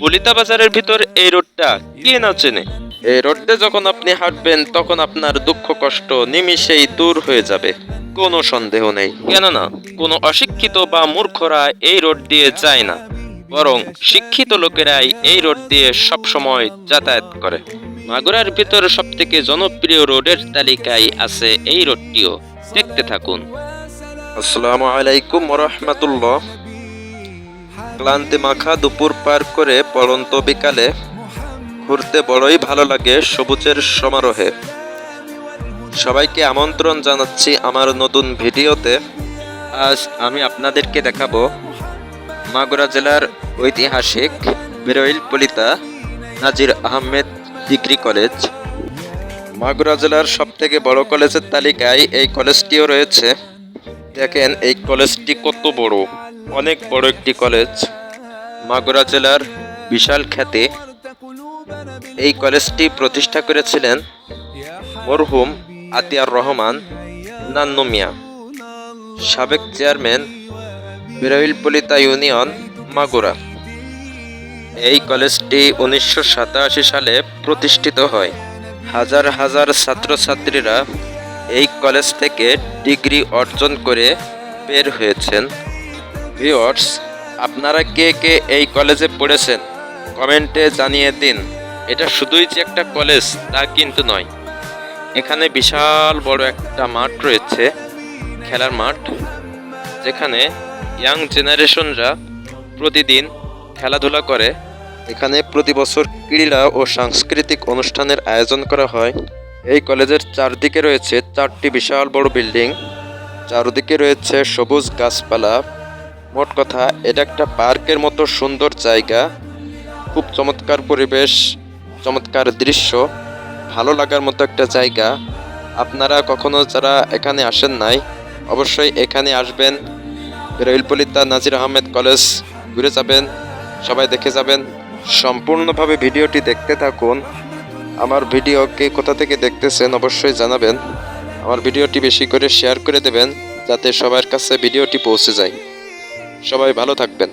বলিতা বাজারের ভিতর এই রোডটা কে না চেনে? এই রোডে যখন আপনি হাঁটবেন তখন আপনার দুঃখ কষ্ট নিমিষেই দূর হয়ে যাবে। কোনো সন্দেহ নেই। কেননা কোনো অশিক্ষিত বা মূর্খরা এই রোড দিয়ে যায় না। বরং শিক্ষিত লোকেরাই এই রোড দিয়ে সব সময় যাতায়াত করে। মাগুরার ভিতর সব থেকে জনপ্রিয় রোডের তালিকায় আছে এই রোডটিও। দেখতে থাকুন। আসসালামু আলাইকুম রহমতুল্লাহ। ক্লান্তি মাখা দুপুর পার করে পড়ন্ত বিকালে ঘুরতে বড়ই ভালো লাগে সবুজের সমারোহে। সবাইকে আমন্ত্রণ জানাচ্ছি আমার নতুন ভিডিওতে। আজ আমি আপনাদেরকে দেখাবো মাগুরা জেলার ঐতিহাসিক বেরোইল পলিতা নাজির আহমেদ ডিগ্রি কলেজ। মাগুরা জেলার সবথেকে বড় কলেজের তালিকায় এই কলেজটিও রয়েছে। দেখেন এই কলেজটি কত বড়। অনেক বড় একটি কলেজ মাগুরা জেলার বিশাল খ্যাতি। এই কলেজটি প্রতিষ্ঠা করেছিলেন মরহুম আতিয়ার রহমান, নান্নু মিয়া। সাবেক চেয়ারম্যান বিরইলপলিতা ইউনিয়ন, মাগুরা। এই কলেজটি উনিশশো সাতাশি সালে প্রতিষ্ঠিত হয়। হাজার হাজার ছাত্রছাত্রীরা এই কলেজ থেকে ডিগ্রি অর্জন করে বের হয়েছেন। ভিওয়ার্স আপনারা কে কে এই কলেজে পড়েছেন, কমেন্টে জানিয়ে দিন। এটা শুধুই যে একটা কলেজ, তা কিন্তু নয়। এখানে বিশাল বড় একটা মাঠ রয়েছে, খেলার মাঠ, যেখানে ইয়াং জেনারেশনরা প্রতিদিন খেলাধুলা করে। এখানে প্রতি বছর ক্রীড়া ও সাংস্কৃতিক অনুষ্ঠানের আয়োজন করা হয়। এই কলেজের চারদিকে রয়েছে চারটি বিশাল বড় বিল্ডিং। চারদিকে রয়েছে সবুজ গাছপালা মোট কথা, এটা একটা পার্কের মতো সুন্দর জায়গা। খুব চমৎকার পরিবেশ, চমৎকার দৃশ্য, ভালো লাগার মতো একটা জায়গা। আপনারা কখনো যারা এখানে আসেন নাই, অবশ্যই এখানে আসবেন। রেলপলিতা নাজির আহমেদ কলেজ ঘুরে যাবেন, সবাই দেখে যাবেন। সম্পূর্ণভাবে ভিডিওটি দেখতে থাকুন। আমার ভিডিওকে কোথা থেকে দেখতেছেন অবশ্যই জানাবেন। আমার ভিডিওটি বেশি করে শেয়ার করে দেবেন, যাতে সবার কাছে ভিডিওটি পৌঁছে যায়। সবাই ভালো থাকবেন।